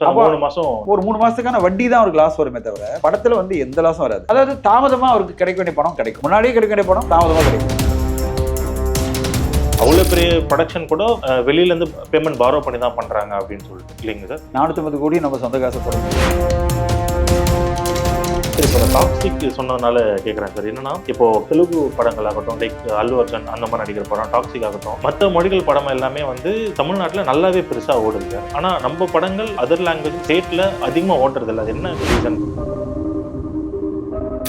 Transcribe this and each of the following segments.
மூணு மாசம் ஒரு மூணு மாசத்துக்கான வட்டி தான் அவருக்கு லாஸ் வருமே தவிர படத்துல வந்து எந்த லாஸும் வராது. அதாவது தாமதமா அவருக்கு கிடைக்க வேண்டிய பணம் கிடைக்கும். முன்னாடியே கிடைக்க வேண்டிய பணம் தாமதமா கிடைக்கும். அவ்வளவு பெரிய ப்ரொடக்ஷன் கூட அஹ், வெளியில இருந்து பேமெண்ட் பாரோ பண்ணி தான் பண்றாங்க அப்படின்னு சொல்லிட்டு இல்லைங்க சார்? நானூத்தி கோடி நம்ம சொந்த காசு போட முடியும். சார் இப்போ டாக்ஸிக் சொன்னதுனால கேட்குறேன் சார் என்னன்னா இப்போ தெலுங்கு படங்கள் ஆகட்டும் லைக் அல்லு அர்ஜுன் அந்த மாதிரி நடிக்கிற படம் டாக்ஸிக் ஆகட்டும் மற்ற மொழிகள் படம் எல்லாமே வந்து தமிழ்நாட்டில் நல்லாவே பெருசாக ஓடுது சார் நம்ம படங்கள் அதர் லாங்குவேஜ் ஸ்டேட்டில் அதிகமாக ஓட்டுறது இல்லை. அது என்ன ரீசன்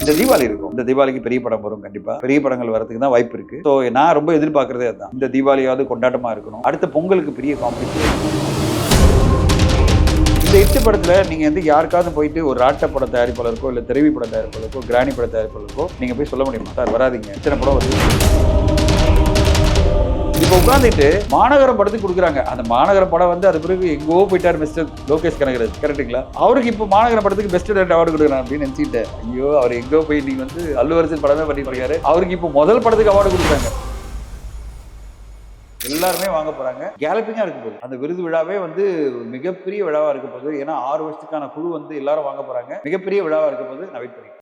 இந்த தீபாவளி இருக்கும். இந்த தீபாவளிக்கு பெரிய படம் வரும் கண்டிப்பா. பெரிய படங்கள் வரதுக்கு தான் வாய்ப்பு இருக்கு. ஸோ நான் ரொம்ப எதிர்பார்க்கறதே அதுதான் இந்த தீபாவளியாவது கொண்டாட்டமா இருக்கணும். அடுத்த பொங்கலுக்கு பெரிய காம்படிஷன் இந்த எட்டு படத்துல நீங்க வந்து யாருக்காவது போயிட்டு ஒரு ராட்ட பட தயாரிப்பாளருக்கோ இல்ல திரைவி பட தயாரிப்பாளருக்கோ கிராணி பட தயாரிப்பாளருக்கோ நீங்க போய் சொல்ல முடியுமா? சார் வராதீங்க. இத்தனை படம் வருது. இப்போ உட்காந்துட்டு மாநகரம் படத்துக்கு கொடுக்குறாங்க. அந்த மாநகர படம் வந்து அது பிறகு எங்கோ போயிட்டார் மிஸ்டர் லோகேஷ் கனகராஜ். கரெக்டுங்களா அவருக்கு இப்போ மாநகர படத்துக்கு பெஸ்ட் டேரக்டர் அவார்டு கொடுக்குறாங்க அப்படின்னு நினைச்சிட்டேன் ஐயோ அவர் எங்கோ போய் நீங்க வந்து அல்லு அரசன் படமே பண்ணிட்டு இருக்காரு. அவருக்கு இப்போ முதல் படத்துக்கு அவார்டு கொடுக்குறாங்க. எல்லாருமே வாங்க போறாங்க. கேலப்பிங்கா இருக்க போகுது அந்த விருது விழாவே வந்து மிகப்பெரிய விழாவா இருக்க போகுது. ஏன்னா ஆறு வருஷத்துக்கான குழு வந்து எல்லாரும் வாங்க போறாங்க. மிகப்பெரிய விழாவா இருக்க போது நான் வெயிட் பண்ணி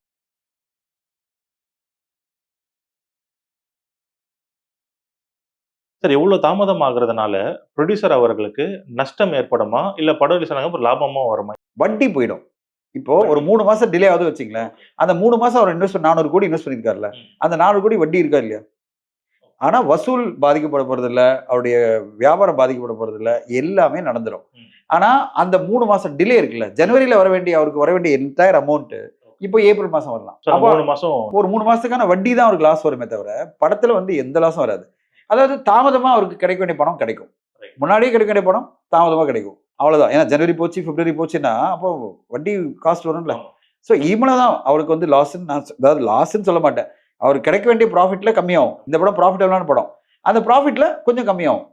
சார் எவ்வளவு தாமதம் ஆகுறதுனால ப்ரொடியூசர் அவர்களுக்கு நஷ்டம் ஏற்படுமா? இல்ல படம் ரிலீஸ் ஆனதுக்கு அப்புறம் லாபமா வருமா? வட்டி போயிடும். இப்போ ஒரு மூணு மாசம் டிலே ஆகுது வச்சுங்களேன் அந்த மூணு மாசம் அவர் இன்வெஸ்ட் நானூறு கோடி இன்வெஸ்ட் பண்ணிருக்காருல்ல அந்த நானூறு கோடி வட்டி இருக்கா இல்லையா? ஆனா வசூல் பாதிக்கப்பட போறது இல்ல அவருடைய வியாபாரம் பாதிக்கப்பட போறது இல்ல எல்லாமே நடந்துடும். ஆனா அந்த மூணு மாசம் டிலே இருக்குல்ல ஜனவரியில வர வேண்டிய அவருக்கு வர வேண்டிய என்டையர் அமௌண்ட் இப்போ ஏப்ரல் மாசம் வரலாம். மூணு மாசம். ஒரு மூணு மாசத்துக்கான வட்டி தான் அவருக்கு லாஸ் வருமே தவிர படத்துல வந்து எந்த லாஸும் வராது. அதாவது தாமதமா அவருக்கு கிடைக்க வேண்டிய பணம் கிடைக்கும். முன்னாடியே கிடைக்க வேண்டிய பணம் தாமதமா கிடைக்கும். அவ்வளவுதான். ஏன்னா ஜனவரி போச்சு பிப்ரவரி போச்சுன்னா அப்போ வட்டி காஸ்ட் வரும்ல. ஸோ இவ்வளவுதான் அவருக்கு வந்து லாஸ்ன்னு நான் அதாவது லாஸ்ன்னு சொல்ல மாட்டேன். அவர் கிடைக்க வேண்டிய ப்ராஃபிட்டில் கம்மியாகும். இந்த படம் ப்ராஃபிட்டபிளான படம். அந்த ப்ராஃபிட்ல கொஞ்சம் கம்மியாகும்.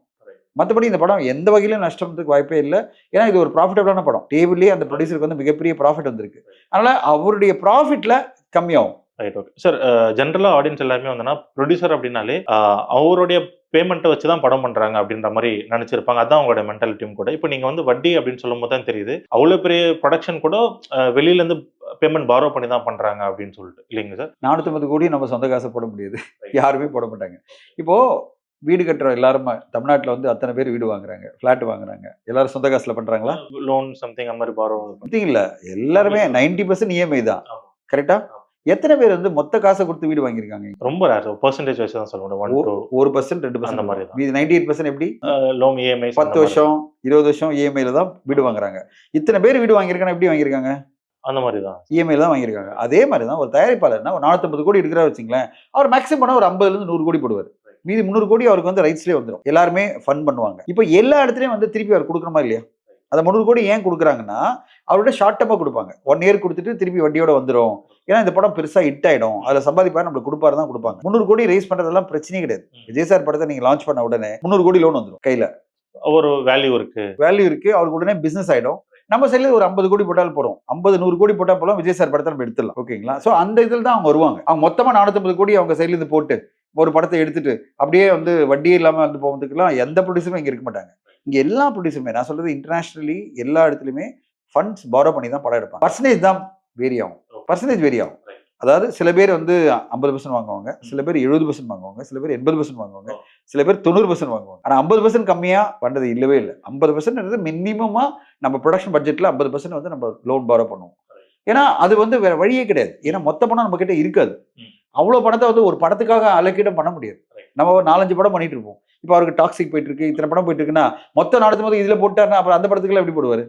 மற்றபடி இந்த படம் எந்த வகையிலும் நஷ்டத்துக்கு வாய்ப்பே இல்லை. ஏன்னா இது ஒரு ப்ராஃபிட்டபிளான படம். டேபிள்லேயே அந்த ப்ரொடியூசருக்கு வந்து மிகப்பெரிய ப்ராஃபிட் வந்திருக்கு. அதனால் அவருடைய ப்ராஃபிட்டில் கம்மியாகும். ரைட் ஓகே சார் ஜென்ரலாக ஆடியன்ஸ் எல்லாருமே வந்தோன்னா ப்ரொடியூசர் அப்படின்னாலே அவருடைய பேமெண்ட்டை வச்சு தான் படம் பண்ணுறாங்க அப்படின்ற மாதிரி நினச்சிருப்பாங்க. அதான் அவங்களோட மென்டாலிட்டியும் கூட. இப்போ நீங்கள் வந்து வட்டி அப்படின்னு சொல்லும் போது தான் தெரியுது. அவ்வளோ பெரிய ப்ரொடக்ஷன் கூட வெளியிலேருந்து பேமெண்ட் பாரோ பண்ணி தான் பண்றாங்க அப்படின்னு சொல்லிட்டு. இல்லைங்க சார்? நானூற்றம்பது கோடி நம்ம சொந்த காசை போட முடியாது. யாருமே போட மாட்டாங்க. இப்போ வீடு கட்டுறோம் எல்லாரும் தமிழ்நாட்டில் வந்து அத்தனை பேர் வீடு வாங்குறாங்க ஃப்ளாட் வாங்குறாங்க. எல்லாரும் சொந்த காசுல பண்றாங்களா? லோன் சம்திங் அந்த மாதிரி பாரோ பார்த்தீங்க இல்ல. எல்லாருமே நைன்டி பர்சன்ட் இஎம்ஐ E தான். ஆமா. கரெக்டா எத்தனை பேர் வந்து மொத்த காசை கொடுத்து வீடு வாங்கியிருக்காங்க? ரொம்ப ரேர் பர்சன்டேஜ் வச்சு தான் சொல்ல முடியும். ஒரு பர்சன்ட் ரெண்டு பர்சன்ட் மாதிரி. மீது நைன்டி எயிட் பர்சன்ட் எப்படி லோன் இஎம்ஐ பத்து வருஷம் இருபது வருஷம் இஎம்ஐல தான் வீடு வாங்குறாங்க. இத்தனை பேர் வீடு வாங்கியிருக்காங்க எப்படி வாங்கியிருக்காங்க? அந்த மாதிரி தான் இஎம்ஐல தான் வாங்கியிருக்காங்க. அதே மாதிரி தான் ஒரு தயாரிப்பாளர்னா ஒரு நானூற்றம்பது கோடி எடுக்கிறா வச்சுங்களேன். அவர் மேக்ஸிமம் பண்ண ஒரு ஐம்பதுல இருந்து நூறு கோடி போடுவார். மீதி முந்நூறு கோடி அவருக்கு வந்து ரைட்ஸ்லேயே வந்துடும் எல்லாருமே ஃபன் பண்ணுவாங்க. இப்போ எல்லா இடத்துலையும் வந்து திருப்பி அவர் கொடுக்கணுமா இல்லையா? அந்த முந்நூறு கோடி ஏன் கொடுக்குறாங்கன்னா அவரோட ஷார்ட் டப்பாக கொடுப்பாங்க. ஒன் இயர் கொடுத்துட்டு திருப்பி வட்டியோட வந்துடும் ஏன்னா இந்த படம் பெருசாக ஹிட் ஆயிடும். அதில் சம்பாதிப்பாரு நம்மளுக்கு கொடுப்பாரு தான் கொடுப்பாங்க. முந்நூறு கோடி ரைஸ் பண்ணுறதெல்லாம் பிரச்சனையே கிடையாது. விஜய் சார் படத்தை நீங்கள் லான்ச் பண்ண உடனே முந்நூறு கோடி லோன் வந்துடும் கையில். ஒரு வேல்யூ இருக்கு. வேல்யூ இருக்கு. அவருக்கு உடனே பிசினஸ் ஆயிடும். நம்ம சைடுல ஒரு ஐம்பது கோடி போட்டாலும் போறோம் ஐம்பது நூறு கோடி போட்டா போலாம் விஜய் சார் படத்தை நம்ம எடுத்துடலாம். ஓகேங்களா? சோ அந்த இதில் தான் அவங்க வருவாங்க. அவங்க மொத்தமா நானூத்தம்பது கோடி அவங்க சைடுல இருந்து போட்டு ஒரு படத்தை எடுத்துட்டு அப்படியே வந்து வட்டியே இல்லாம வந்து போகிறதுக்குலாம் எந்த ப்ரொடியூசருமே இங்க இருக்க மாட்டாங்க. இங்க எல்லா ப்ரொடியூசருமே நான் சொல்றது இன்டர்நேஷனலி எல்லா இடத்துலயுமே ஃபண்ட்ஸ் பாரோ பண்ணி தான் படம் எடுப்பாங்க. பர்சன்டேஜ் தான் வேரி ஆகும். பர்சன்டேஜ் வேரி ஆகும். அதாவது சில பேர் வந்து ஐம்பது பர்சன்ட் வாங்குவாங்க சில பேர் எழுபது பர்சன்ட் வாங்குவாங்க சில பேர் எண்பது பர்சன்ட் வாங்குவாங்க. சில பேர் தொண்ணூறு பர்சன்ட் வாங்குவாங்க. ஆனா ஐம்பது பர்சன்ட் கம்மியா பண்றது இல்லவே இல்லை. ஐம்பது பர்சன்ட் மினிமமா நம்ம ப்ரொடக்ஷன் பட்ஜெட்ல ஐம்பது பர்சன்ட் வந்து நம்ம லோன் பாரோ பண்ணுவோம். ஏன்னா அது வந்து வேற வழியே கிடையாது. ஏன்னா மொத்த பணம் நம்ம கிட்ட இருக்காது. ம். அவ்வளவு பணத்தை வந்து ஒரு படத்துக்காக அலக்கீடம் பண்ண முடியாது. நம்ம ஒரு நாலஞ்சு படம் பண்ணிட்டு இருப்போம். இப்போ அவருக்கு டாக்ஸிக் போயிட்டு இருக்கு இத்தனை படம் போயிட்டு இருக்குன்னா மொத்தம் நடத்தும் போது இதுல போட்டாருன்னா அப்புறம் அந்த படத்துக்குலாம் எப்படி போடுவாரு?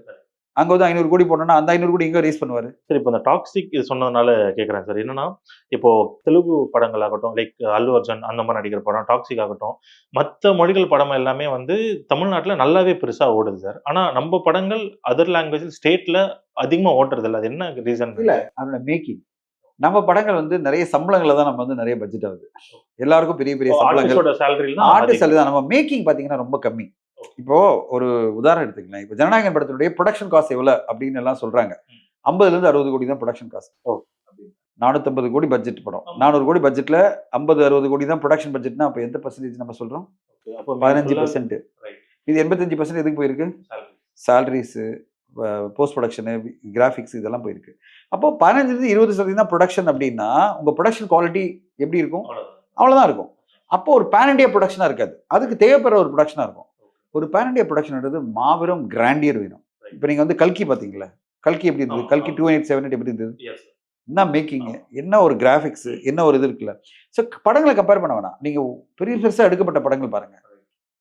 அங்க வந்து ஐநூறு கோடி போட்டோம்னா அந்த ஐநூறு கோடி எங்க ரேஸ் பண்ணுவாரு? சரி இப்போ இந்த டாக்ஸிக் இது சொன்னதுனால கேட்குறேன் சார். என்னன்னா இப்போ தெலுங்கு படங்கள் ஆகட்டும் லைக் அல்லு அர்ஜுன் அந்த மாதிரி நடிக்கிற படம் டாக்ஸிக் ஆகட்டும் மற்ற மொழிகள் படம் எல்லாமே வந்து தமிழ்நாட்டில் நல்லாவே பெருசா ஓடுது சார். ஆனா நம்ம படங்கள் அதர் லாங்குவேஜ் ஸ்டேட்ல அதிகமா ஓட்டுறது இல்லை. அது என்ன ரீசன் இல்ல. அதோட மேக்கிங் நம்ம படங்கள் வந்து நிறைய சம்பளங்களை தான் நம்ம வந்து நிறைய பட்ஜெட் ஆகுது. எல்லாருக்கும் பெரிய பெரிய சம்பளங்கள். ஆர்டிஸ்டோட சேலரி ஆர்டிஸ்ட் தான் நம்ம மேக்கிங் பாத்தீங்கன்னா ரொம்ப கம்மி. இப்போ ஒரு உதாரணம் எடுத்துக்கலாம் இப்போ ஜனநாயகன் படத்தினுடைய ப்ரொடக்ஷன் காஸ்ட் எவ்வளவு அப்படின்னு எல்லாம் சொல்றாங்க. ஐம்பதுல இருந்து அறுபது கோடி தான் ப்ரொடக்ஷன் காஸ்ட் ஓ. நானூத்தம்பது கோடி பட்ஜெட் படம். நானூறு கோடி பட்ஜெட்ல ஐம்பது அறுபது கோடி தான் ப்ரொடக்ஷன் பட்ஜெட்னா அப்போ எந்த பர்சன்டேஜ் நம்ம சொல்றோம்? பதினஞ்சு பர்சன்ட். இது எண்பத்தஞ்சு பர்சன்ட் எதுக்கு போயிருக்கு. சாலரிஸ் போஸ்ட் ப்ரொடக்ஷனு கிராஃபிக்ஸ் இதெல்லாம் போயிருக்கு. அப்போ பதினஞ்சுலேருந்து இருபது சதவீதம் தான் ப்ரொடக்ஷன் அப்படின்னா உங்கள் ப்ரொடக்ஷன் குவாலிட்டி எப்படி இருக்கும்? அவ்வளோதான் இருக்கும். அப்போ ஒரு பேன் இண்டியா ப்ரொடக்ஷனாக இருக்காது. அதுக்கு தேவைப்படுற ஒரு ப்ரொடக்ஷனாக இருக்கும். ஒரு பேன் இண்டியா ப்ரொடக்ஷன்ன்றது மாபெரும் கிராண்டியர் வேணும். இப்போ நீங்கள் வந்து கல்கி பார்த்தீங்களா கல்கி எப்படி இருந்தது? கல்கி. டூ எயிட் செவன் எப்படி இருந்தது? என்ன மேக்கிங் என்ன ஒரு கிராஃபிக்ஸ் என்ன ஒரு இது இருக்குல்ல? ஸோ படங்களை கம்பேர் பண்ண வேணாம். நீங்கள் பெரிய பெருசாக எடுக்கப்பட்ட படங்கள் பாருங்க.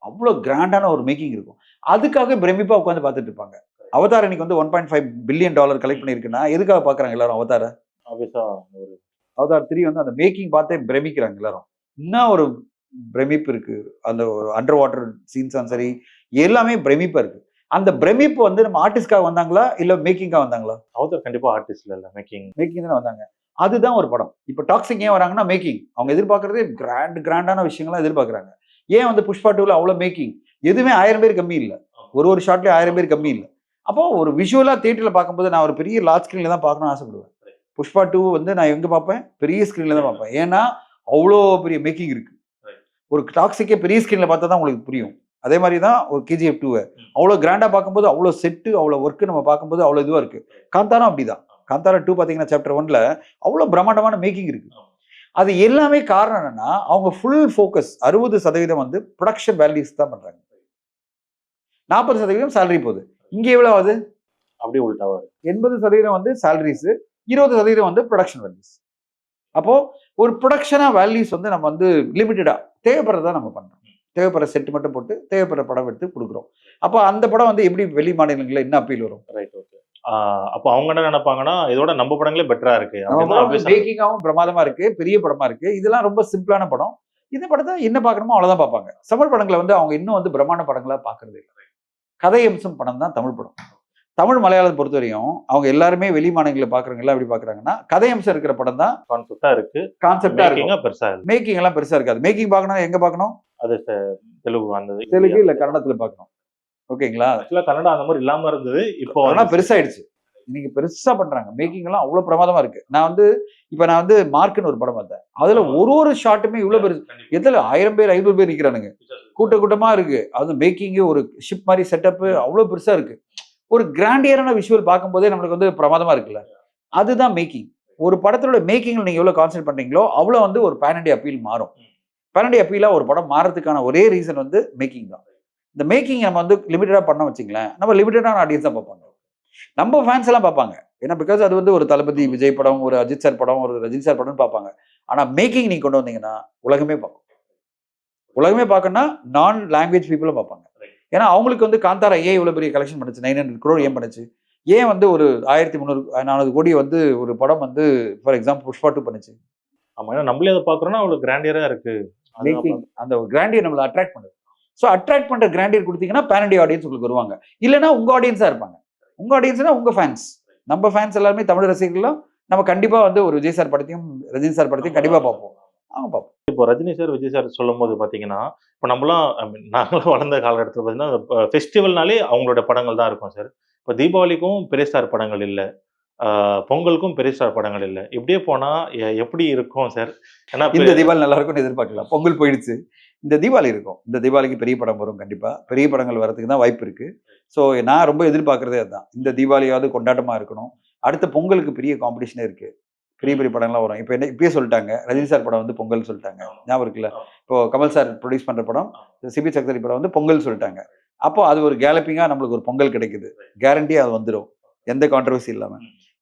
அவ்வளோ கிராண்டான ஒரு மேக்கிங் இருக்கும். அதுக்காக பிரமிப்பாக உட்காந்து பார்த்துட்டு இருப்பாங்க. அவதார் இன்னைக்கு வந்து one point five billion dollar collect பண்ணியிருக்குன்னா எதுக்காக பார்க்குறாங்க எல்லாரும் அவதார? அவதார் த்ரீ வந்து அந்த மேக்கிங் பார்த்தே பிரமிக்கிறாங்க எல்லாரும். என்ன ஒரு பிரமிப்பு இருக்கு. அந்த ஒரு அண்டர் வாட்டர் சீன்ஸும் சரி எல்லாமே பிரமிப்பா இருக்கு. அந்த பிரமிப்பு வந்து நம்ம ஆர்டிஸ்ட்காக வந்தாங்களா? இல்ல மேக்கிங்காக வந்தாங்களா? அவதார் கண்டிப்பா ஆர்டிஸ்ட் இல்ல மேக்கிங் மேக்கிங் தானே வந்தாங்க. அதுதான் ஒரு படம். இப்போ டாக்ஸிக் ஏன் வராங்கன்னா மேக்கிங் அவங்க எதிர்பார்க்கறதே கிராண்ட் கிராண்டான விஷயங்கள்லாம் எதிர்பார்க்குறாங்க. ஏன் வந்து புஷ்பா டூவில் அவ்வளோ மேக்கிங் எதுவுமே ஆயிரம் பேர் கம்மி இல்லை. ஒரு ஒரு ஷாட்லேயே ஆயிரம் பேர் கம்மி இல்லை. அப்போ ஒரு விஷுவலாக தேட்டரில் பார்க்கும்போது நான் ஒரு பெரிய லார்ஜ் ஸ்க்ரீனில் தான் பார்க்கணும்னு ஆசைப்படுவேன். புஷ்பா டூ வந்து நான் எங்கே பார்ப்பேன்? பெரிய ஸ்க்ரீனில் தான் பார்ப்பேன். ஏன்னா அவ்வளோ பெரிய மேக்கிங் இருக்கு. ஒரு டாக்ஸிக்கே பெரிய ஸ்க்ரீனில் பார்த்தா தான் உங்களுக்கு புரியும். அதே மாதிரி தான் ஒரு கேஜிஎஃப் டூவை அவ்வளோ கிராண்டாக பார்க்கும்போது அவ்வளோ செட்டு அவ்வளோ ஒர்க்கு நம்ம பார்க்கும்போது அவ்வளோ இதுவாக இருக்கு. காந்தாரம் அப்படிதான். காந்தாரா டூ பார்த்தீங்கன்னா சாப்டர் ஒன்ல அவ்வளோ பிரம்மாண்டமான மேக்கிங் இருக்கு. அது எல்லாமே காரணம் என்னன்னா அவங்க ஃபுல் ஃபோக்கஸ் அறுபது சதவீதம் வந்து ப்ரொடக்ஷன் வேல்யூஸ் தான் பண்றாங்க. நாற்பது சதவீதம் சேலரி போகுது. இங்கே எவ்வளோ ஆகுது அப்படியே உள்டாவா இருக்கு எண்பது சதவீதம் வந்து சேலரிஸ் இருபது சதவீதம் வந்து ப்ரொடக்ஷன் வேல்யூஸ் அப்போ ஒரு ப்ரொடக்ஷனா வேல்யூஸ் வந்து நம்ம வந்து லிமிட்டடா தேவைப்படுறதா நம்ம பண்றோம். தேவைப்படுற செட் மட்டும் போட்டு தேவைப்படுற படம் எடுத்து கொடுக்குறோம். அப்போ அந்த படம் வந்து எப்படி வெளி மாநிலங்களில் என்ன அப்பீல் வரும்? ரைட் ஓகே அப்போ அவங்க என்ன நினைப்பாங்கன்னா இதோட நம்ம படங்களே பெட்டரா இருக்கு மேக்கிங்காகவும் பிரமாதமா இருக்கு பெரிய படமா இருக்கு. இதெல்லாம் ரொம்ப சிம்பிளான படம். இந்த படத்தை என்ன பார்க்கணுமோ அவ்வளவுதான் பார்ப்பாங்க. தமிழ் படங்களை வந்து அவங்க இன்னும் வந்து பிரம்மாண்ட படங்களா பார்க்கறது இல்லை. கதை அம்சம் படம் தான் தமிழ் படம். தமிழ் மலையாளத்தை பொறுத்தவரையும் அவங்க எல்லாருமே வெளி மாநிலங்களில் பார்க்குறவங்க எல்லாம் எப்படி பார்க்குறாங்கன்னா கதை அம்சம் இருக்கிற படம் தான் கான்செப்டா இருக்கு. கான்செப்டா மேக்கிங்கா பெருசா மேக்கிங் எல்லாம் பெருசா இருக்காது. மேக்கிங் பார்க்கணும் எங்க பார்க்கணும்? அது தெலுங்கு அந்த தெலுங்கு இல்ல கன்னடத்துல பார்க்கணும். ஓகேங்களா? ஆக்சுவலா கன்னடா அந்த மாதிரி இல்லாம இருந்தது. இப்போ ஆனா பெருசாயிடுச்சு. இன்னைக்கு பெருசா பண்றாங்க. மேக்கிங் எல்லாம் அவ்வளவு பிரமாதமா இருக்கு. நான் வந்து இப்ப நான் வந்து மார்க்னு ஒரு படம் பார்த்தேன். அதுல ஒரு ஒரு ஷாட்டுமே இவ்வளவு பெருசு. எதுல ஆயிரம் பேர் ஐநூறு பேர் நிக்கிறானுங்க. கூட்ட கூட்டமா இருக்கு. அது மேக்கிங் ஒரு ஷிப் மாதிரி செட்டப் அவ்வளவு பெருசா இருக்கு. ஒரு கிராண்டியரான விஷுவல் பார்க்கும்போதே நம்மளுக்கு வந்து பிரமாதமாக இருக்குல்ல. அதுதான் மேக்கிங் ஒரு படத்தோட மேக்கிங்கில் நீங்கள் எவ்வளோ கான்சென்ட் பண்ணுறீங்களோ அவ்வளோ வந்து ஒரு பேன் இண்டியா அப்பீல் மாறும். பேன் இண்டியா ஒரு படம் மாறதுக்கான ஒரே ரீசன் வந்து மேக்கிங் தான். இந்த மேக்கிங் நம்ம வந்து லிமிட்டடாக பண்ண வச்சுங்களேன் நம்ம லிமிட்டடான ஆடியன்ஸ் தான் பார்ப்பாங்க. நம்ம ஃபேன்ஸ் எல்லாம் பார்ப்பாங்க. ஏன்னா பிகாஸ் அது வந்து ஒரு தளபதி விஜய் படம் ஒரு அஜித் சார் படம் ஒரு ரஜினி சார் படம்னு பார்ப்பாங்க. ஆனால் மேக்கிங் நீங்கள் கொண்டு வந்தீங்கன்னா உலகமே பார்க்கும். உலகமே பார்க்கணும்னா நான் லாங்குவேஜ் பீப்புளும் பார்ப்பாங்க. ஏன்னா அவங்களுக்கு வந்து காந்தாரா ஏன் இவ்வளவு பெரிய கலெக்ஷன் பண்ணுச்சு? நைன் ஹண்ட்ரட் க்ரோர் ஏன் பண்ணுச்சு? ஏன் வந்து ஒரு ஆயிரத்தி முந்நூறு நானூறு கோடி வந்து ஒரு படம் வந்து ஃபார் எக்ஸாம்பிள் புஷ்பா டூ பண்ணுச்சு? ஆமா ஏன்னா நம்மளே அதை பாக்குறோம்னா அவ்வளவு கிராண்டியரா இருக்கு. அந்த கிராண்டியர் நம்மளை அட்ராக்ட் பண்ணுது. ஸோ அட்ராக்ட் பண்ற கிராண்டியர் கொடுத்தீங்கன்னா பேன் இண்டியா ஆடியன்ஸ் உங்களுக்கு வருவாங்க. இல்லைன்னா உங்க ஆடியன்ஸா இருப்பாங்க. உங்க ஆடியன்ஸ்னா உங்க ஃபேன்ஸ் நம்ம ஃபேன்ஸ் எல்லாருமே தமிழ் ரசிகர்களும் நம்ம கண்டிப்பா வந்து ஒரு விஜய் சார் படத்தையும் ரஜினி சார் படத்தையும் கண்டிப்பா பார்ப்போம். அவங்க பார்ப்போம். இப்போ ரஜினி சார் விஜய் சார் சொல்லும் போது பார்த்தீங்கன்னா இப்போ நம்மளாம் நாங்களும் வளர்ந்த காலகட்டத்தில் பார்த்தீங்கன்னா ஃபெஸ்டிவல்னாலே அவங்களோட படங்கள் தான் இருக்கும் சார். இப்போ தீபாவளிக்கும் பெரிய ஸ்டார் படங்கள் இல்லை. பொங்கலுக்கும் பெரிய ஸ்டார் படங்கள் இல்லை. இப்படியே போனா எப்படி இருக்கும் சார்? ஏன்னா இந்த தீபாவளி நல்லா இருக்கும்னு எதிர்பார்க்கலாம் பொங்கல் போயிடுச்சு. இந்த தீபாவளி இருக்கும். இந்த தீபாவளிக்கு பெரிய படம் வரும் கண்டிப்பா. பெரிய படங்கள் வரதுக்கு தான் வாய்ப்பு இருக்கு. ஸோ நான் ரொம்ப எதிர்பார்க்கறதே அதுதான் இந்த தீபாவளியாவது கொண்டாட்டமா இருக்கணும். அடுத்த பொங்கலுக்கு பெரிய காம்படிஷனே இருக்கு. பெரிய பெரிய படம்லாம் வரும். இப்போ என்ன இப்பயே சொல்லிட்டாங்க. ரஜினி சார் படம் வந்து பொங்கல் சொல்லிட்டாங்க. ஞாபகம் இருக்குல்ல? இப்போ கமல் சார் ப்ரொடியூஸ் பண்ற படம் சிபி சக்தரி படம் வந்து பொங்கல் சொல்லிட்டாங்க. அப்போ அது ஒரு கேலப்பிங்கா நம்மளுக்கு ஒரு பொங்கல் கிடைக்குது. கேரண்டி அது வந்துடும் எந்த கான்ட்ரவர்சி இல்லாம.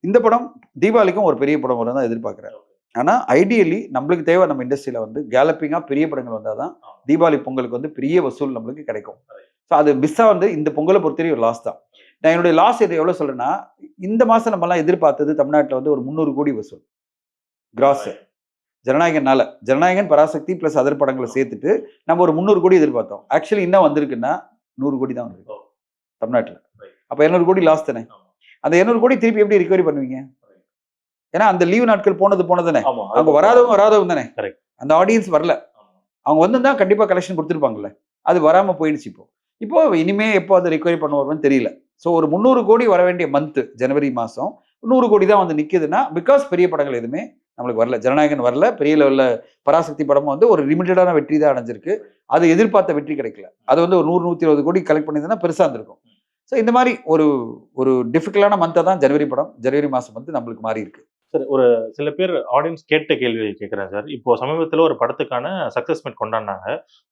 இந்த படம் தீபாவளிக்கும் ஒரு பெரிய படம் வரும் தான் எதிர்பார்க்குறேன். ஆனா ஐடியலி நம்மளுக்கு தேவை நம்ம இண்டஸ்ட்ரியில வந்து கேலப்பிங்கா பெரிய படங்கள் வந்தாதான் தீபாவளி பொங்கலுக்கு வந்து பெரிய வசூல் நம்மளுக்கு கிடைக்கும். ஸோ அது மிஸ்ஸா வந்து இந்த பொங்கலை பொறுத்தவரை ஒரு லாஸ் தான். நான் என்னுடைய லாஸ் இது எவ்வளவு சொல்றேன்னா இந்த மாசம் நம்ம எல்லாம் எதிர்பார்த்தது தமிழ்நாட்டில் வந்து ஒரு முந்நூறு கோடி வசூல். கிராஸ் ஜனநாயகனால ஜனநாயகன் பராசக்தி பிளஸ் அதர் படங்களை சேர்த்துட்டு நம்ம ஒரு முந்நூறு கோடி எதிர்பார்த்தோம். ஆக்சுவலி என்ன வந்திருக்குன்னா நூறு கோடி தான் வந்திருக்கு. தமிழ்நாட்டில். அப்போ இரநூறு கோடி லாஸ் தானே? அந்த இரநூறு கோடி திருப்பி எப்படி ரிகவரி பண்ணுவீங்க? ஏன்னா அந்த லீவு நாட்கள் போனது போனதானே ஆமா அவங்க வராதவங்க வராதவங்க தானே. அந்த ஆடியன்ஸ் வரல. அவங்க வந்திருந்தா கண்டிப்பா கலெக்ஷன் கொடுத்துருப்பாங்கல்ல. அது வராம போயிடுச்சு இப்போ. இப்போ இனிமே எப்போ அதை ரிகவரி பண்ண வரும்னு தெரியல. ஸோ ஒரு முந்நூறு கோடி வர வேண்டிய மந்த்து ஜனவரி மாதம் நூறு கோடி தான் வந்து நிற்குதுன்னா பிகாஸ் பெரிய படங்கள் எதுவுமே நம்மளுக்கு வரல. ஜனநாயகன் வரல. பெரிய லெவலில் பராசக்தி படமும் வந்து ஒரு லிமிட்டடான வெற்றி தான் அடைஞ்சிருக்கு. அது எதிர்பார்த்த வெற்றி கிடைக்கல. அது வந்து ஒரு நூறு நூற்றி இருபது கோடி கலெக்ட் பண்ணியிருந்தா பெருசாக இருந்திருக்கும். ஸோ இந்த மாதிரி ஒரு ஒரு டிஃபிகல்ட்டான மந்த்தை தான் ஜனவரி படம் ஜனவரி மாதம் வந்து நம்மளுக்கு மாறி இருக்கு. சார் ஒரு சில பேர் ஆடியன்ஸ் கேட்ட கேள்வி கேட்குறேன் சார். இப்போ சமீபத்தில் ஒரு படத்துக்கான சக்ஸஸ் மீட் கொண்டாடினாங்க.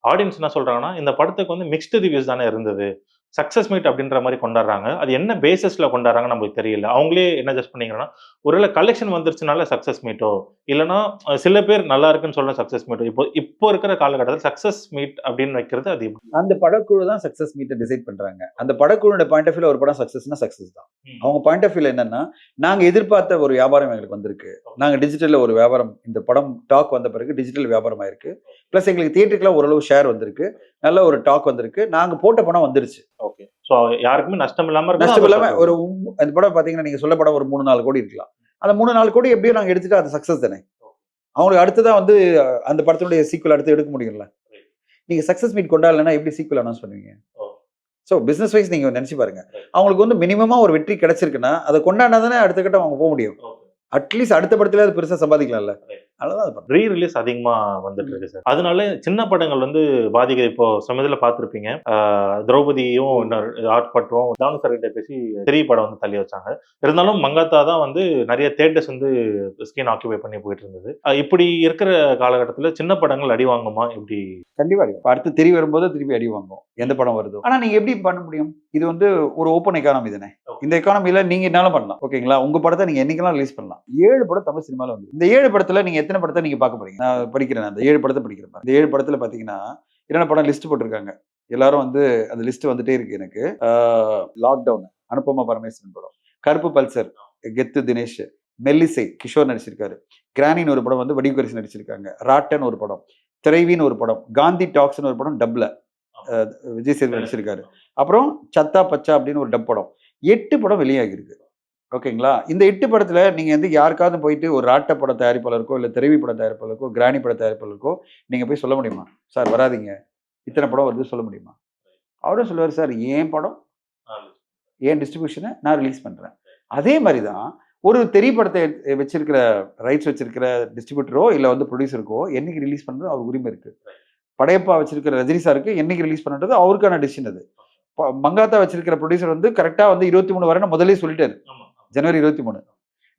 ஆடியன்ஸ் என்ன சொல்றாங்கன்னா இந்த படத்துக்கு வந்து மிக்ஸ்டு ரிவ்யூஸ் தானே இருந்தது. சக்ஸஸ் மீட் அப்படின்ற மாதிரி கொண்டாடுறாங்க. அது என்ன பேசிஸ்ல கொண்டாடுறாங்க நம்மளுக்கு தெரியல. அவங்களே என்ன ஜஸ்ட் பண்ணீங்கன்னா ஒருவேளை கலெக்ஷன் வந்துருச்சுனால சக்ஸஸ் மீட்டோ இல்லைன்னா அஹ், சில பேர் நல்லா இருக்குன்னு சொல்ல சக்ஸஸ் மீட்டோ இப்போ இப்போ இருக்கிற காலகட்டத்தில் சக்ஸஸ் மீட் அப்படின்னு வைக்கிறது அது? அந்த படக்குழு தான் சக்ஸஸ் மீட்டை டிசைட் பண்றாங்க. அந்த படக்குழுவோட பாயிண்ட் ஆஃப் வியூல ஒரு படம் சக்ஸஸ்னா சக்ஸஸ் தான். அவங்க பாயிண்ட் ஆஃப் வியூல என்னன்னா நாங்க எதிர்பார்த்த ஒரு வியாபாரம் எங்களுக்கு வந்திருக்கு. நாங்க டிஜிட்டல்ல ஒரு வியாபாரம் இந்த படம் டாக் வந்த பிறகு டிஜிட்டல் வியாபாரம் ஆயிருக்கு பிளஸ் எங்களுக்கு தியேட்டருக்குலாம் ஓரளவு ஷேர் வந்திருக்கு. நல்ல ஒரு டாக் வந்திருக்கு. நாங்க போட்ட படம் வந்துருச்சு. ஓகே. ஸோ யாருக்குமே நஷ்டம் இல்லாம நஷ்டம் இல்லாம ஒரு அந்த படம் பாத்தீங்கன்னா நீங்க சொல்ல படம் ஒரு மூணு நாலு கோடி இருக்கலாம். அந்த மூணு நாலு கோடி எப்படியும் நாங்க எடுத்துட்டு அது சக்சஸ் தானே? அவங்களுக்கு அடுத்ததான் வந்து அந்த படத்தினுடைய சீக்குவல் அடுத்து எடுக்க முடியும்ல? நீங்க சக்சஸ் மீட் கொண்டாடலன்னா எப்படி சீக்குவல் அனௌன்ஸ் பண்ணுவீங்க. ஸோ பிசினஸ் வைஸ் நீங்க நினைச்சு பாருங்க. அவங்களுக்கு வந்து மினிமமா ஒரு வெற்றி கிடைச்சிருக்குன்னா அதை கொண்டாடினா தானே அடுத்த கட்டம் அவங்க போக முடியும். அட்லீஸ்ட் அடுத்த படத்துல அது பெருசா சம்பாதிக்கலாம்ல? அது பண்றேன். ரீ ரிலீஸ் அதிகமா வந்துட்டு இருக்கு சார் அதனால சின்ன படங்கள் வந்து பாதிக்க இப்போ சமயத்துல பார்த்துருப்பீங்க திரௌபதியும் இன்னொரு ஆட்பட்டும் தானு சார் கிட்ட பேசி பெரிய படம் வந்து தள்ளி வச்சாங்க. இருந்தாலும் மங்காத்தா தான் வந்து நிறைய தேட்டர்ஸ் வந்து ஸ்கிரீன் ஆக்கியூபை பண்ணி போயிட்டு இருந்தது. இப்படி இருக்கிற காலகட்டத்துல சின்ன படங்கள் அடி வாங்குமா? இப்படி கண்டிப்பா அடி இப்ப அடுத்து தெரிய வரும்போது திருப்பி அடி வாங்கும் எந்த படம் வருதோ. ஆனா நீங்க எப்படி பண்ண முடியும்? இது வந்து ஒரு ஓப்பன் எக்கானமி தானே. இந்த எக்கானமில நீங்க என்னாலும் பண்ணலாம். ஓகேங்களா? உங்க படத்தை நீங்க என்னைக்கெல்லாம் ரிலீஸ் பண்ணலாம்? ஏழு படம் தமிழ் சினிமால வந்து இந்த ஏழு படத்துல நீங்க எத்தனை படத்தை நீங்க பார்க்க போறீங்க? நான் படிக்கிறேன் அந்த ஏழு படத்தை படிக்கிறேன் இந்த ஏழு படத்துல பாத்தீங்கன்னா என்னென்ன படம் லிஸ்ட் போட்டிருக்காங்க. எல்லாரும் வந்து அந்த லிஸ்ட் வந்துட்டே இருக்கு எனக்கு. லாக்டவுன் அனுபமா பரமேஸ்வரன் படம். கருப்பு பல்சர் கெத்து தினேஷ் மெல்லிசை கிஷோர் நடிச்சிருக்காரு. கிரானின்னு ஒரு படம் வந்து வடிவகரிசி நடிச்சிருக்காங்க. ராட்டன் ஒரு படம் திரைவின்னு ஒரு படம் காந்தி டாக்ஸ்னு ஒரு படம் டப்ல விஜய் சேது நடிச்சிருக்காரு. அப்புறம் சத்தா பச்சா அப்படின்னு ஒரு டப் படம். எட்டு படம் வெளியாகிருக்கு ஓகேங்களா? இந்த எட்டு படத்தில் நீங்கள் வந்து யாருக்காவது போயிட்டு ஒரு ராட்ட பட தயாரிப்பாளருக்கோ இல்லை திரைவி பட தயாரிப்பாளருக்கோ கிராணி பட தயாரிப்பாளருக்கோ நீங்கள் போய் சொல்ல முடியுமா? சார் வராதீங்க. இத்தனை படம் வருது சொல்ல முடியுமா? அவரும் சொல்லுவார் சார் ஏன் படம்? ஏன் டிஸ்ட்ரிபியூஷனை நான் ரிலீஸ் பண்ணுறேன் அதே மாதிரி தான் ஒரு தெரிய படத்தை வச்சிருக்கிற ரைட்ஸ் வச்சிருக்கிற டிஸ்ட்ரிபியூட்டரோ இல்லை வந்து ப்ரொடியூசருக்கோ என்னைக்கு ரிலீஸ் பண்ணுறது அவர் உரிமை இருக்குது படையப்பா வச்சிருக்கிற ரஜினி சாருக்கு என்னைக்கு ரிலீஸ் பண்ணுறது அவருக்கான டிசிஷன் அது. ப- மங்காத்தா வச்சிருக்கிற ப்ரொடியூசர் வந்து கரெக்டாக வந்து இருபத்தி மூணு வரைன்னு முதலே சொல்லிட்டாரு. ஜனவரி இருபத்தி மூணு.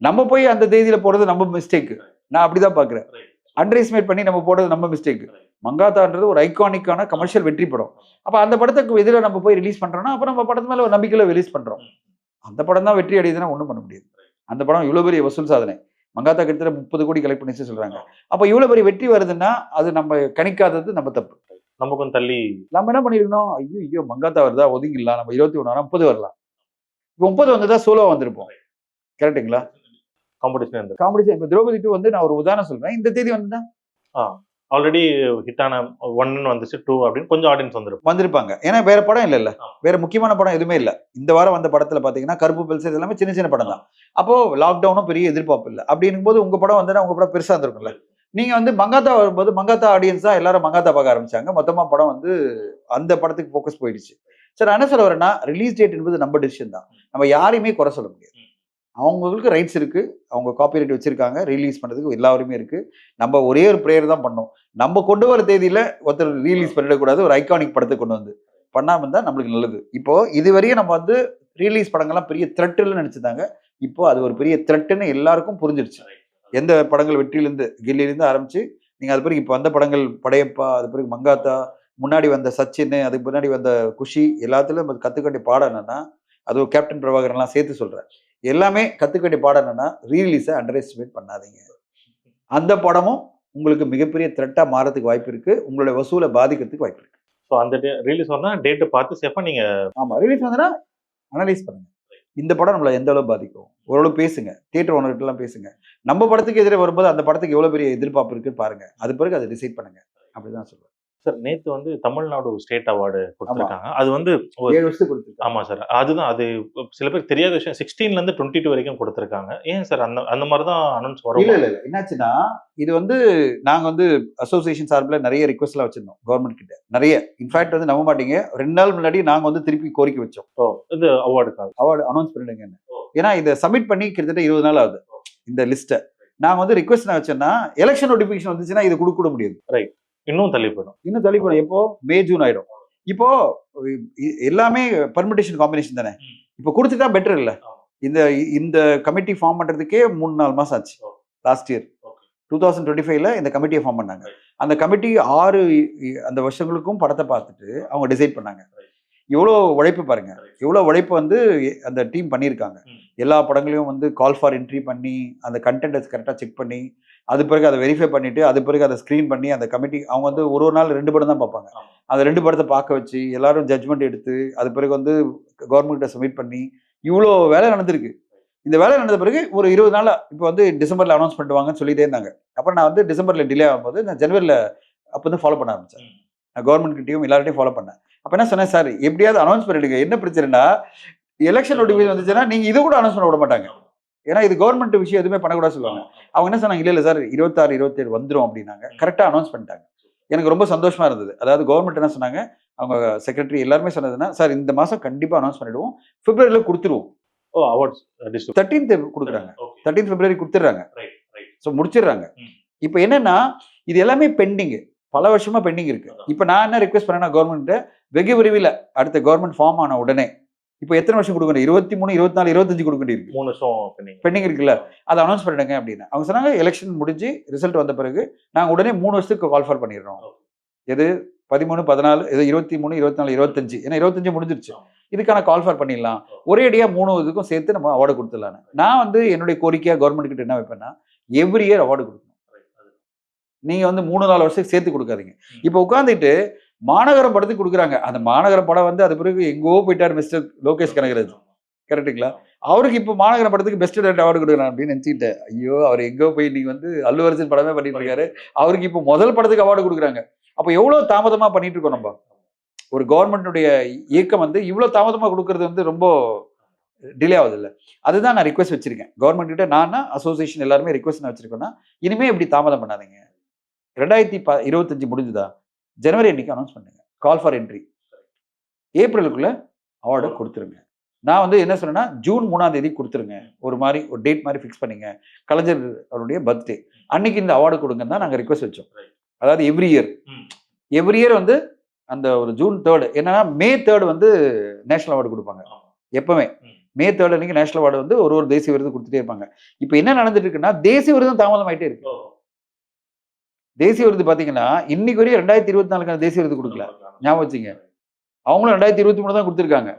நம்ம போய் அந்த தேதியில போடுறது நம்ம மிஸ்டேக் நான் அப்படிதான் பாக்குறேன் அண்டர்எஸ்டிமேட் பண்ணி நம்ம போடுறது நம்ம மிஸ்டேக் மங்காத்தான்றது ஒரு ஐகானிக்கான கமர்ஷியல் வெற்றி படம். அப்ப அந்த படத்துக்கு எதிராக நம்ம போய் ரிலீஸ் பண்றோம்னா அப்ப நம்ம படத்து மேல ஒரு நம்பிக்கையில ரிலீஸ் பண்றோம். அந்த படம் தான் வெற்றி அடையுதுன்னா ஒண்ணும் பண்ண முடியாது. அந்த படம் இவ்வளவு பெரிய வசூல் சாதனை. மங்காத்தா கிட்டத்தட்ட முப்பது கோடி கலெக்ட் பண்ணிச்சு சொல்றாங்க. அப்ப இவ்வளவு பெரிய வெற்றி வருதுன்னா அது நம்ம கணிக்காதது நம்ம தப்பு. நம்ம கொஞ்சம் தள்ளி நம்ம என்ன பண்ணிருக்கணும்? ஐயோ ஐயோ மங்காத்தா வருதா? ஒதுங்கிடலாம். நம்ம இருபத்தி வரலாம் முப்பது வரலாம். இப்போ முப்பது வந்ததா சோலோ வந்திருப்போம். கரெக்ட்டுங்களா? காம்படிஷன் இருந்தது. காம்படிஷன் இப்போ திரௌபதி டூ வந்து நான் ஒரு உதாரணம் சொல்றேன். இந்த தேதி வந்து ஆல்ரெடி ஹிட்டான ஒன்னு வந்துச்சு டூ அப்படின்னு கொஞ்சம் ஆடியன்ஸ் வந்துருக்கும். வந்திருப்பாங்க. ஏன்னா வேற படம் இல்ல இல்ல. வேற முக்கியமான படம் எதுவுமே இல்ல. இந்த வாரம் வந்த படத்துல பாத்தீங்கன்னா கருப்பு பெல்ஸ் இது எல்லாமே சின்ன சின்ன படம் தான் அப்போ லாக்டவுனும் பெரிய எதிர்பார்ப்பு இல்ல. அப்படிங்கும் போது உங்க படம் வந்து உங்க படம் பெருசா இருந்திருக்கும்ல. நீங்க வந்து மங்காத்தா வரும்போது மங்காத்தா ஆடியன்ஸ் தான் எல்லாரும் மங்காத்தா பார்க்க ஆரம்பிச்சாங்க. மொத்தமா படம் வந்து அந்த படத்துக்கு ஃபோக்கஸ் போயிடுச்சு. சரி என்ன சொல்ல வரேன்னா ரிலீஸ் டேட் என்பது நம்ம டிசிஷன் தான். நம்ம யாரையுமே குறை சொல்ல முடியாது. அவங்களுக்கு ரைட்ஸ் இருக்குது அவங்க காப்பிரைட் வச்சுருக்காங்க. ரிலீஸ் பண்ணுறதுக்கு எல்லா உரிமையும் இருக்குது நம்ம ஒரே ஒரு ப்ரேயர் தான் பண்ணோம். நம்ம கொண்டு வர தேதியில் ஒருத்தர் ரீலீஸ் பண்ணிடக்கூடாது. ஒரு ஐகானிக் படத்தை கொண்டு வந்து. பண்ணாமல் இருந்தால் நம்மளுக்கு நல்லது. இப்போது இதுவரையும் நம்ம வந்து ரீலீஸ் படங்கள்லாம் பெரிய த்ரெட்டுன்னு நினச்சிருந்தாங்க இப்போ அது ஒரு பெரிய த்ரெட்டுன்னு எல்லாருக்கும் புரிஞ்சிருச்சு. எந்த படங்கள் வெற்றியிலேருந்து கில்லியிலேருந்து ஆரம்பித்து நீங்கள் அது பிறகு இப்போ வந்த படங்கள் படையப்பா அது பிறகு மங்காத்தா முன்னாடி வந்த சச்சின் அதுக்கு முன்னாடி வந்த குஷி எல்லாத்துலேயும் நம்ம கத்துக்க பாடம் என்னென்னா அது கேப்டன் பிரபாகரன்லாம் சேர்த்து சொல்கிறேன் எல்லாமே கத்துக்க வேண்டிய பாடம் என்னன்னா ரீலீஸை அண்டர் எஸ்டிமேட் பண்ணாதீங்க. அந்த படமும் உங்களுக்கு மிகப்பெரிய த்ரெட்டா மாறதுக்கு வாய்ப்பு இருக்கு. உங்களுடைய வசூலை பாதிக்கிறதுக்கு வாய்ப்பு இருக்கு. ஸோ அந்த ரிலீஸ் வந்தா டேட்டை பார்த்து சேஃபா நீங்க ஆமா ரிலீஸ் வந்தனா அனலைஸ் பண்ணுங்க. இந்த படம் நம்மளை எந்த அளவு பாதிக்கும்? ஓரளவு பேசுங்க. தியேட்டர் ஓனர்கிட்ட எல்லாம் பேசுங்க. நம்ம படத்துக்கு எதிரே வரும்போது அந்த படத்துக்கு எவ்வளவு பெரிய எதிர்பார்ப்பு இருக்குன்னு பாருங்க. அது பிறகு அதை டிசைட் பண்ணுங்க. அப்படிதான் சொல்லுவேன் சார் நேத்து வந்து தமிழ்நாடு ஸ்டேட் அவார்டு கொடுத்துருக்காங்க. அது வந்து ஒரு- ஏழு வருஷத்துக்கு கொடுத்துருக்காங்க. ஆமா சார். அதுதான் அது சில பேர் தெரியாத விஷயம். சிக்ஸ்டீன்ல இருந்து டுவெண்ட்டி டூ வரைக்கும் கொடுத்துருக்காங்க. ஏன் சார் அந்த அந்த மாதிரி தான் அனௌன்ஸ் வரும்? இல்ல இல்ல என்னாச்சுன்னா இது வந்து நாங்க வந்து அசோசியேஷன் சார்பில் நிறைய ரிக்வஸ்ட் எல்லாம் வச்சிருந்தோம் கவர்மெண்ட் கிட்ட. நிறைய. இன்ஃபேக்ட் வந்து நம்ப மாட்டீங்க. ரெண்டு நாள் முன்னாடி நாங்க வந்து திருப்பி கோரிக்கை வச்சோம். ஓ, இது அவார்டுக்காக அவார்டு அனௌன்ஸ் பண்ணிடுங்கன்னு ஏன்னா இதை சப்மிட் பண்ணி கிட்டத்தட்ட இருபது நாள் ஆகுது. இந்த லிஸ்ட்டை நாங்க வந்து ரிக்வஸ்ட் என்ன வச்சோம்னா எலெக்ஷன் நோட்டிஃபிகேஷன் வந்துச்சுன்னா இது கொடுக்க கூட முடியாது. இன்னும் தள்ளி போயிடும் இன்னும் தள்ளி போடும் எப்போ மே ஜூன் ஆயிடும் இப்போ எல்லாமே பர்மிட்டேஷன் காம்பினேஷன் தானே. இப்போ கொடுத்துட்டா பெட்டர் இல்ல. இந்த இந்த கமிட்டி ஃபார்ம் பண்றதுக்கே மூணு நாலு மாசம் ஆச்சு. Last year. Two thousand twenty ஃபைவ்ல இந்த கமிட்டியை ஃபார்ம் பண்ணாங்க. அந்த கமிட்டி ஆறு அந்த வருஷங்களுக்கும் படத்தை பார்த்துட்டு அவங்க டிசைட் பண்ணாங்க. எவ்வளோ உழைப்பு பாருங்க. எவ்வளோ உழைப்பு வந்து அந்த டீம் பண்ணியிருக்காங்க. எல்லா படங்களையும் வந்து கால் ஃபார் என்ட்ரி பண்ணி அந்த கண்டென்ட்டை கரெக்டாக செக் பண்ணி அது பிறகு அதை வெரிஃபை பண்ணிட்டு அது பிறகு அதை ஸ்க்ரீன் பண்ணி அந்த கமிட்டி அவங்க வந்து ஒரு ஒரு நாள் ரெண்டு படம் தான் பார்ப்பாங்க. அந்த ரெண்டு படத்தை பார்க்க வச்சு எல்லாரும் ஜட்ஜ்மெண்ட் எடுத்து அது பிறகு வந்து கவர்மெண்ட்டை சப்மிட் பண்ணி இவ்வளோ வேலை நடந்திருக்கு. இந்த வேலை நடந்த பிறகு ஒரு இருபது நாள் இப்போ வந்து டிசம்பரில் அனௌன்ஸ் பண்ணுவாங்கன்னு சொல்லிட்டே இருந்தாங்க. அப்புறம் நான் வந்து டிசம்பரில் டிலே ஆகும்போது நான் ஜனவரியில் அப்போ வந்து ஃபாலோ பண்ண ஆரம்பிச்சேன். ம். நான் கவர்மெண்ட் கிட்டயும் எல்லார்ட்டையும் ஃபாலோ பண்ணேன். அப்போ என்ன சொன்னேன் சார் எப்படியாவது அனௌன்ஸ் பண்ணிடுங்க. என்ன பிரச்சனைனா எலெக்ஷன் நோட்டிஃபிகேஷன் வந்துச்சுன்னா நீங்கள் இது கூட அனௌன்ஸ் பண்ண விட மாட்டாங்க. ஏன்னா இது கவர்மெண்ட் விஷயம் எதுவுமே பண்ணக்கூடாது சொல்லுவாங்க. அவங்க என்ன சொன்னாங்க? இல்லை இல்லை சார் இருபத்தாறு இருபத்தேழு வந்துரும் அப்படின்னாங்க. கரெக்டாக அனௌன்ஸ் பண்ணிட்டாங்க. எனக்கு ரொம்ப சந்தோஷமா இருந்தது. அதாவது கவர்மெண்ட் என்ன சொன்னாங்க? அவங்க செக்ரட்டரி எல்லாருமே சொன்னதுன்னா சார் இந்த மாதம் கண்டிப்பாக அனௌன்ஸ் பண்ணிடுவோம். பிப்ரவரியில் கொடுத்துருவோம். ஓ அவார்ட்ஸ் தேர்ட்டீன்த் கொடுக்குறாங்க. ஓகே தேர்ட்டீன் பிப்ரவரி கொடுத்துட்றாங்க. ஸோ முடிச்சிடுறாங்க. இப்போ என்னன்னா இது எல்லாமே பெண்டிங் பல வருஷமா பெண்டிங் இருக்கு. இப்போ நான் என்ன ரெக்வஸ்ட் பண்ணேன்னா கவர்மெண்ட்டை வெகு விரைவில் அடுத்த கவர்மெண்ட் ஃபார்ம் ஆன உடனே இப்போ எத்தனை வருஷம் கொடுக்கணும் இருபத்தி மூணு இருபத்தி நாலு இருபத்தஞ்சு கொடுக்க வேண்டியிருக்கு மூணு வருஷம் பெண்டிங் இருக்குல்ல? அதை அனௌன்ஸ் பண்ணிடுங்க அப்படின்னு. அவங்க சொன்னாங்க எலெக்ஷன் முடிஞ்சு ரிசல்ட் வந்த பிறகு நாங்கள் உடனே மூணு வருஷத்துக்கு கால் ஃபார் பண்ணிடுறோம். எது? பதிமூணு பதினாலு இது இருபத்தி மூணு இருபத்தி நாலு இருபத்தஞ்சு. ஏன்னா இருபத்தஞ்சு முடிஞ்சிருச்சு. இதுக்கான கால் ஃபார் பண்ணிடலாம். ஒரே அடியா மூணு இதுக்கும் சேர்த்து நம்ம அவார்டு கொடுத்துடலான்னு. நான் வந்து என்னுடைய கோரிக்கையா கவர்மெண்ட் கிட்ட என்ன வைப்பேன்னா எவ்ரி இயர் அவார்டு கொடுக்கணும். நீங்க வந்து மூணு நாலு வருஷத்துக்கு சேர்த்து கொடுக்காதீங்க. இப்போ உட்காந்துட்டு மாநகரம் படத்துக்கு கொடுக்குறாங்க. அந்த மாநகர படம் வந்து அது பிறகு எங்கோ போயிட்டார் மிஸ்டர் லோகேஷ் கனகராஜ். கரெக்ட்டுங்களா அவருக்கு இப்போ மாநகர படத்துக்கு பெஸ்ட் டேரக்டர் அவார்டு கொடுக்குறாங்க அப்படின்னு நினச்சிக்கிட்டேன். ஐயோ அவர் எங்கோ போய் நீங்க வந்து அல்லு அர்ஜுன் படமே பண்ணிட்டு இருக்காரு. அவருக்கு இப்போ முதல் படத்துக்கு அவார்டு கொடுக்குறாங்க. அப்போ எவ்வளோ தாமதமாக பண்ணிட்டு இருக்கோம் நம்ம? ஒரு கவர்மெண்ட்டுடைய இயக்கம் வந்து இவ்வளோ தாமதமாக கொடுக்கறது வந்து ரொம்ப டிலே ஆகுது இல்லை அதுதான் நான் ரிக்வஸ்ட் வச்சிருக்கேன். கவர்மெண்ட் கிட்ட நான் அசோசியேஷன் எல்லாருமே ரிக்வஸ்ட் நான் வச்சிருக்கேன்னா இனிமே இப்படி தாமதம் பண்ணாதீங்க. ரெண்டாயிரத்தி ப இருபத்தஞ்சு முடிஞ்சுதா? ஜனவரி அன்னைக்கு அனௌன்ஸ் பண்ணுங்க. கால் ஃபார் என்ட்ரி ஏப்ரலுக்குள்ள அவார்டு கொடுத்துருங்க. நான் வந்து என்ன சொன்னேன்னா ஜூன் மூணாம் தேதி கொடுத்துருங்க. ஒரு மாதிரி ஒரு டேட் மாதிரி ஃபிக்ஸ் பண்ணீங்க. கலைஞர் அவருடைய பர்த்டே அன்னைக்கு இந்த அவார்டு கொடுங்கன்னு தான் நாங்கள் ரிக்வஸ்ட் வச்சோம். அதாவது எவ்ரி இயர். எவ்ரி இயர் வந்து அந்த ஒரு ஜூன் தேர்டு என்னன்னா மே தேர்டு வந்து நேஷனல் அவார்டு கொடுப்பாங்க. எப்பவுமே. ம். மே தேர்ட் அன்னைக்கு நேஷனல் அவார்டு வந்து ஒரு ஒரு தேசிய விருது கொடுத்துட்டே இருப்பாங்க. இப்போ என்ன நடந்துட்டு இருக்குன்னா தேசிய விருதும் தாமதமாயிட்டே இருக்கு. தேசிய விருது பார்த்தீங்கன்னா இன்னைக்கு வரையும் ரெண்டாயிரத்தி இருபத்தி நாலுக்கான தேசிய விருது கொடுக்கல. ஞாபகம் வச்சுங்க. அவங்களும் ரெண்டாயிரத்தி இருபத்தி மூணு தான் கொடுத்துருக்காங்க.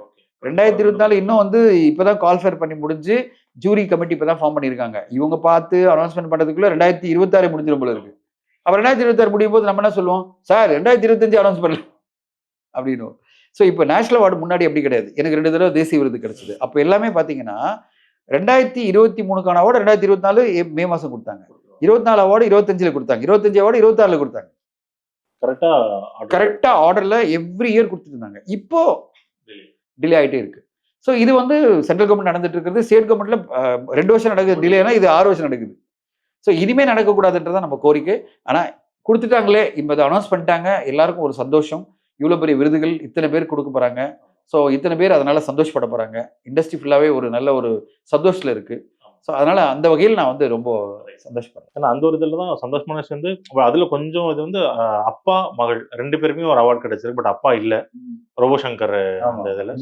ரெண்டாயிரத்தி இருபத்தி நாலு இன்னும் வந்து இப்போதான் கால்ஃபேர் பண்ணி முடிஞ்சு ஜூரி கமிட்டி இப்போ தான் ஃபார்ம் பண்ணியிருக்காங்க. இவங்க பார்த்து அனௌன்ஸ்மெண்ட் பண்ணுறதுக்குள்ள ரெண்டாயிரத்தி இருபத்தாறு முடிஞ்சிடும் போல இருக்கு. அப்போ ரெண்டாயிரத்தி இருபத்தாறு முடியும் போது நம்ம என்ன சொல்லுவோம்? சார் ரெண்டாயிரத்தி இருபத்தஞ்சு அனௌன்ஸ் பண்ணல. அப்படின்னு ஸோ இப்போ நேஷனல் அவார்டு முன்னாடி அப்படி கிடையாது. எனக்கு ரெண்டு தடவை தேசிய விருது கிடைச்சது. அப்போ எல்லாமே பார்த்தீங்கன்னா ரெண்டாயிரத்தி இருபத்தி மூணுக்கான அவார்டு ரெண்டாயிரத்தி இருபத்தி நாலு மே மாதம் கொடுத்தாங்க. இருபத்தி நாலு அவார்டு இருபத்தஞ்சில் கொடுத்தாங்க. இருபத்தஞ்சு அவார்டு இருபத்தாறுல கொடுத்தாங்க. கரெக்டா கரெக்டாக ஆர்டரில் எவ்ரி இயர் கொடுத்துட்டு இருந்தாங்க இப்போ டிலே ஆகிட்டே இருக்கு. ஸோ இது வந்து சென்ட்ரல் கவர்மெண்ட் நடந்துட்டு இருக்கிறது. ஸ்டேட் கவர்மெண்ட்ல ரெண்டு வருஷம் நடக்குது. டிலேனா இது ஆறு வருஷம் நடக்குது. ஸோ இனிமே நடக்கக்கூடாதுன்றதான் நம்ம கோரிக்கை. ஆனால் கொடுத்துட்டாங்களே இப்போ இதை அனௌன்ஸ் பண்ணிட்டாங்க. எல்லாருக்கும் ஒரு சந்தோஷம். இவ்வளோ பெரிய விருதுகள் இத்தனை பேர் கொடுக்க போறாங்க. ஸோ இத்தனை பேர் அதனால சந்தோஷப்பட போறாங்க. இண்டஸ்ட்ரி ஃபுல்லாகவே ஒரு நல்ல ஒரு சந்தோஷத்தில் இருக்கு. ஸோ அதனால அந்த வகையில் நான் வந்து ரொம்ப சந்தோஷப்படுறேன். ஏன்னா அந்த ஒரு இதுல தான் சந்தோஷமான விஷயம் வந்து அதுல கொஞ்சம் இது வந்து அப்பா மகள் ரெண்டு பேருமே ஒரு அவார்டு கிடைச்சிருக்கு பட் அப்பா இல்ல. ரோபோ சங்கர் அந்த இதுல.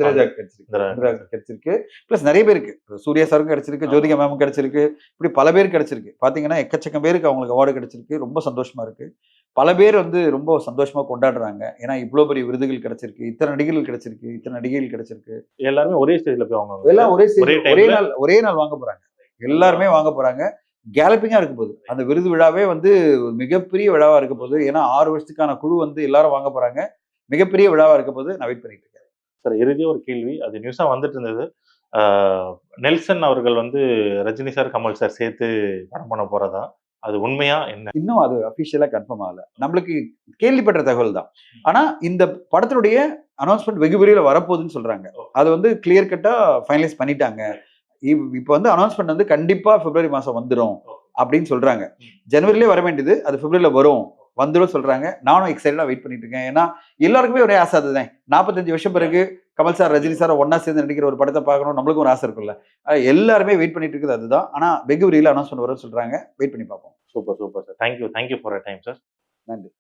கிடைச்சிருக்கு. ப்ளஸ் நிறைய பேருக்கு. சூர்யா சாருக்கும் கிடைச்சிருக்கு ஜோதிகா மேம் கிடைச்சிருக்கு. இப்படி பல பேர் கிடைச்சிருக்கு. பாத்தீங்கன்னா எக்கச்சக்கம் பேருக்கு அவங்களுக்கு அவார்டு கிடைச்சிருக்கு. ரொம்ப சந்தோஷமா இருக்கு. பல பேர் வந்து ரொம்ப சந்தோஷமா கொண்டாடுறாங்க. ஏன்னா இவ்வளோ பெரிய விருதுகள் கிடைச்சிருக்கு. இத்தனை நடிகர்கள் கிடைச்சிருக்கு. இத்தனை நடிகைகள் கிடைச்சிருக்கு. எல்லாருமே ஒரே ஸ்டேஜ்ல போய் அவங்க எல்லாம் ஒரே ஒரே நாள் ஒரே நாள் வாங்க போறாங்க. எல்லாருமே வாங்க போறாங்க. கேலப்பிங்கா இருக்க போகுது. அந்த விருது விழாவே வந்து ஒரு மிகப்பெரிய விழாவா இருக்க போகுது. ஏன்னா ஆறு வருஷத்துக்கான குழு வந்து எல்லாரும் வாங்க போறாங்க. மிகப்பெரிய விழாவா இருக்க போது நான் வெயிட் பண்ணிட்டு இருக்கேன். சார் இறுதியா ஒரு கேள்வி. அது நியூஸா வந்துட்டு இருந்தது. நெல்சன் அவர்கள் வந்து ரஜினி சார் கமல் சார் சேர்த்து படம் பண்ண போறதா? அது உண்மையா என்ன? இன்னும் அது அஃபிஷியலா கன்ஃபார்ம் ஆகல. நம்மளுக்கு கேள்விப்பட்ட தகவல் தான். ஆனா இந்த படத்தினுடைய அனௌன்ஸ்மெண்ட் வெகு விரைவில் வரப்போகுதுன்னு சொல்றாங்க. அது வந்து கிளியர் கட்டா ஃபைனலைஸ் பண்ணிட்டாங்க இப்போ வந்து அனௌன்ஸ்மெண்ட் வந்து கண்டிப்பா பிப்ரவரி மாசம் வந்துடும் அப்படின்னு சொல்றாங்க. ஜனவரிலே வர வேண்டியது அது பிப்ரவரியில வரும். வந்துடும் சொல்றாங்க. நானும் எக்ஸைட்டடா வெயிட் பண்ணிட்டு இருக்கேன். ஏன்னா எல்லாருக்குமே ஒரே ஆசை அதுதான். நாற்பத்தஞ்சு வருஷம் பிறகு கமல் சார் ரஜினி சார் ஒண்ணா சேர்ந்து நடிக்கிற ஒரு படத்தை பார்க்கணும் நம்மளுக்கும் ஒரு ஆசை இருக்குல்ல அஹ் எல்லாருமே வெயிட் பண்ணிட்டு இருக்குது அதுதான். ஆனா வெகு விரைவில் அனௌன்ஸ்மெண்ட் வரும்னு சொல்றாங்க. வெயிட் பண்ணி பார்ப்போம். Super super sir thank you thank you for time sir நன்றி.